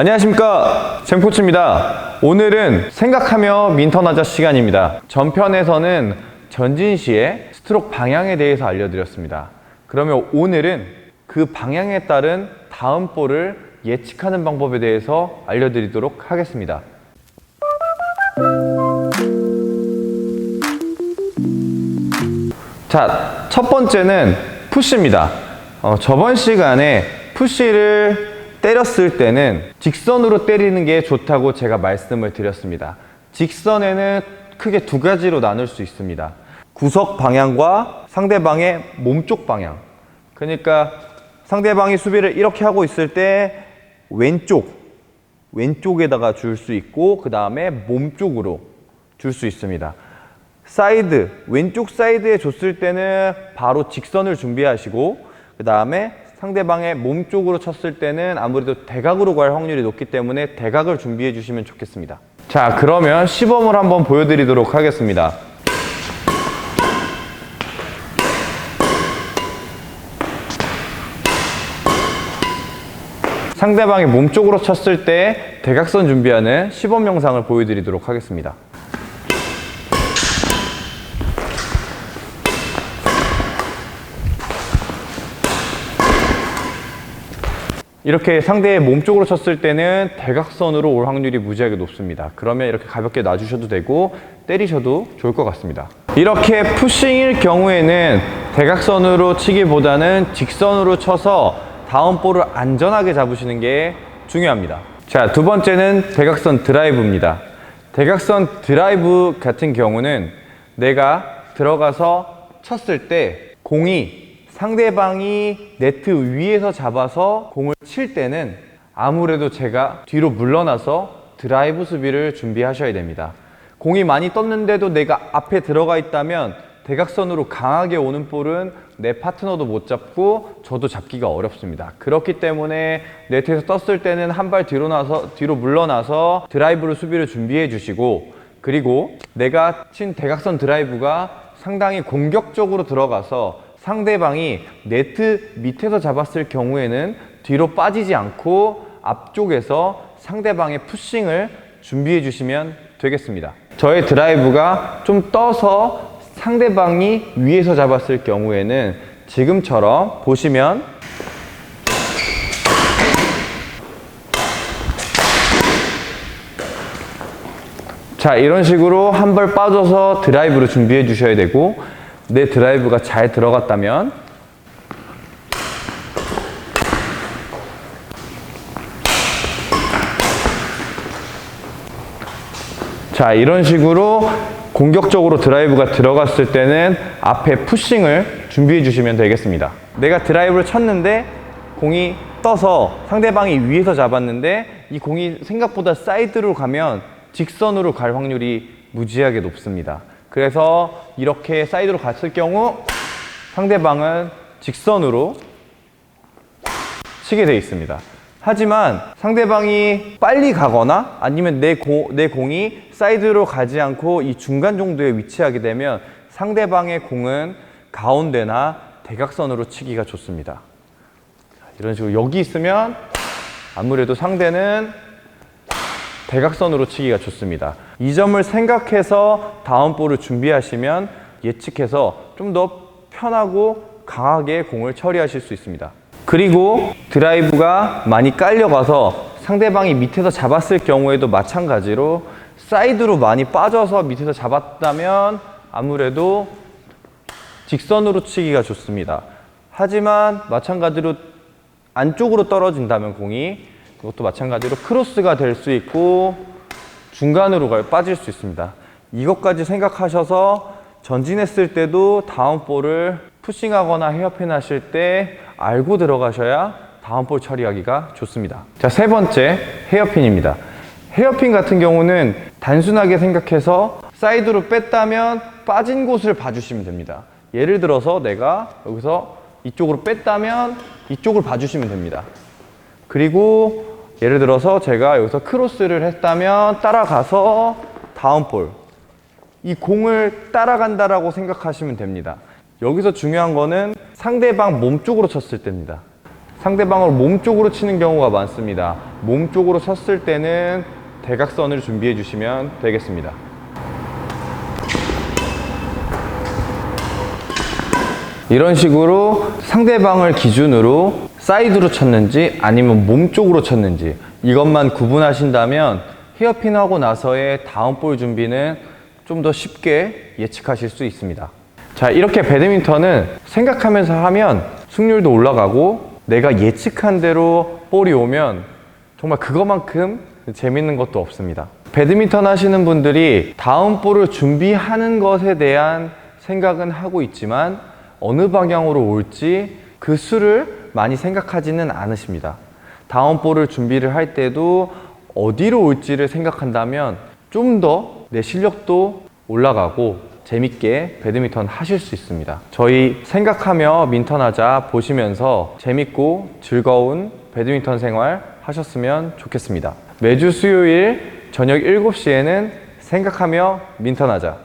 안녕하십니까. 잼코치입니다. 오늘은 생각하며 민턴하자 시간입니다. 전편에서는 전진 시의 스트로크 방향에 대해서 알려드렸습니다. 그러면 오늘은 그 방향에 따른 다음 볼을 예측하는 방법에 대해서 알려드리도록 하겠습니다. 자, 첫 번째는 푸시입니다. 어, 저번 시간에 푸시를 때렸을 때는 직선으로 때리는 게 좋다고 제가 말씀을 드렸습니다. 직선에는 크게 두 가지로 나눌 수 있습니다. 구석 방향과 상대방의 몸쪽 방향. 그러니까 상대방이 수비를 이렇게 하고 있을 때 왼쪽, 왼쪽에다가 줄 수 있고 그 다음에 몸쪽으로 줄 수 있습니다. 사이드, 왼쪽 사이드에 줬을 때는 바로 직선을 준비하시고 그 다음에 상대방의 몸 쪽으로 쳤을 때는 아무래도 대각으로 갈 확률이 높기 때문에 대각을 준비해 주시면 좋겠습니다. 자, 그러면 시범을 한번 보여드리도록 하겠습니다. 상대방의 몸 쪽으로 쳤을 때 대각선 준비하는 시범 영상을 보여드리도록 하겠습니다. 이렇게 상대의 몸 쪽으로 쳤을 때는 대각선으로 올 확률이 무지하게 높습니다. 그러면 이렇게 가볍게 놔주셔도 되고 때리셔도 좋을 것 같습니다. 이렇게 푸싱일 경우에는 대각선으로 치기보다는 직선으로 쳐서 다음 볼을 안전하게 잡으시는 게 중요합니다. 자, 두 번째는 대각선 드라이브입니다. 대각선 드라이브 같은 경우는 내가 들어가서 쳤을 때 공이 상대방이 네트 위에서 잡아서 공을 칠 때는 아무래도 제가 뒤로 물러나서 드라이브 수비를 준비하셔야 됩니다. 공이 많이 떴는데도 내가 앞에 들어가 있다면 대각선으로 강하게 오는 볼은 내 파트너도 못 잡고 저도 잡기가 어렵습니다. 그렇기 때문에 네트에서 떴을 때는 한 발 뒤로 나서 뒤로 물러나서 드라이브로 수비를 준비해 주시고 그리고 내가 친 대각선 드라이브가 상당히 공격적으로 들어가서 상대방이 네트 밑에서 잡았을 경우에는 뒤로 빠지지 않고 앞쪽에서 상대방의 푸싱을 준비해 주시면 되겠습니다. 저의 드라이브가 좀 떠서 상대방이 위에서 잡았을 경우에는 지금처럼 보시면 자 이런 식으로 한발 빠져서 드라이브를 준비해 주셔야 되고 내 드라이브가 잘 들어갔다면 자 이런 식으로 공격적으로 드라이브가 들어갔을 때는 앞에 푸싱을 준비해 주시면 되겠습니다. 내가 드라이브를 쳤는데 공이 떠서 상대방이 위에서 잡았는데 이 공이 생각보다 사이드로 가면 직선으로 갈 확률이 무지하게 높습니다 그래서 이렇게 사이드로 갔을 경우 상대방은 직선으로 치게 되어 있습니다. 하지만 상대방이 빨리 가거나 아니면 내, 고, 내 공이 사이드로 가지 않고 이 중간 정도에 위치하게 되면 상대방의 공은 가운데나 대각선으로 치기가 좋습니다. 이런 식으로 여기 있으면 아무래도 상대는 대각선으로 치기가 좋습니다. 이 점을 생각해서 다음 볼을 준비하시면 예측해서 좀 더 편하고 강하게 공을 처리하실 수 있습니다. 그리고 드라이브가 많이 깔려가서 상대방이 밑에서 잡았을 경우에도 마찬가지로 사이드로 많이 빠져서 밑에서 잡았다면 아무래도 직선으로 치기가 좋습니다. 하지만 마찬가지로 안쪽으로 떨어진다면 공이 그것도 마찬가지로 크로스가 될 수 있고 중간으로 갈- 빠질 수 있습니다. 이것까지 생각하셔서 전진했을 때도 다음 볼을 푸싱하거나 헤어핀 하실 때 알고 들어가셔야 다음 볼 처리하기가 좋습니다. 자, 세 번째 헤어핀입니다. 헤어핀 같은 경우는 단순하게 생각해서 사이드로 뺐다면 빠진 곳을 봐주시면 됩니다. 예를 들어서 내가 여기서 이쪽으로 뺐다면 이쪽을 봐주시면 됩니다. 그리고 예를 들어서 제가 여기서 크로스를 했다면 따라가서 다음 볼. 이 공을 따라간다라고 생각하시면 됩니다. 여기서 중요한 거는 상대방 몸 쪽으로 쳤을 때입니다. 상대방을 몸 쪽으로 치는 경우가 많습니다. 몸 쪽으로 쳤을 때는 대각선을 준비해 주시면 되겠습니다. 이런 식으로 상대방을 기준으로 사이드로 쳤는지 아니면 몸 쪽으로 쳤는지 이것만 구분하신다면 헤어핀 하고 나서의 다음 볼 준비는 좀 더 쉽게 예측하실 수 있습니다. 자, 이렇게 배드민턴은 생각하면서 하면 승률도 올라가고 내가 예측한 대로 볼이 오면 정말 그것만큼 재밌는 것도 없습니다. 배드민턴 하시는 분들이 다음 볼을 준비하는 것에 대한 생각은 하고 있지만 어느 방향으로 올지 그 수를 많이 생각하지는 않으십니다. 다음 볼을 준비를 할 때도 어디로 올지를 생각한다면 좀 더 내 실력도 올라가고 재밌게 배드민턴 하실 수 있습니다. 저희 생각하며 민턴하자 보시면서 재밌고 즐거운 배드민턴 생활 하셨으면 좋겠습니다. 매주 수요일 저녁 7시에는 생각하며 민턴하자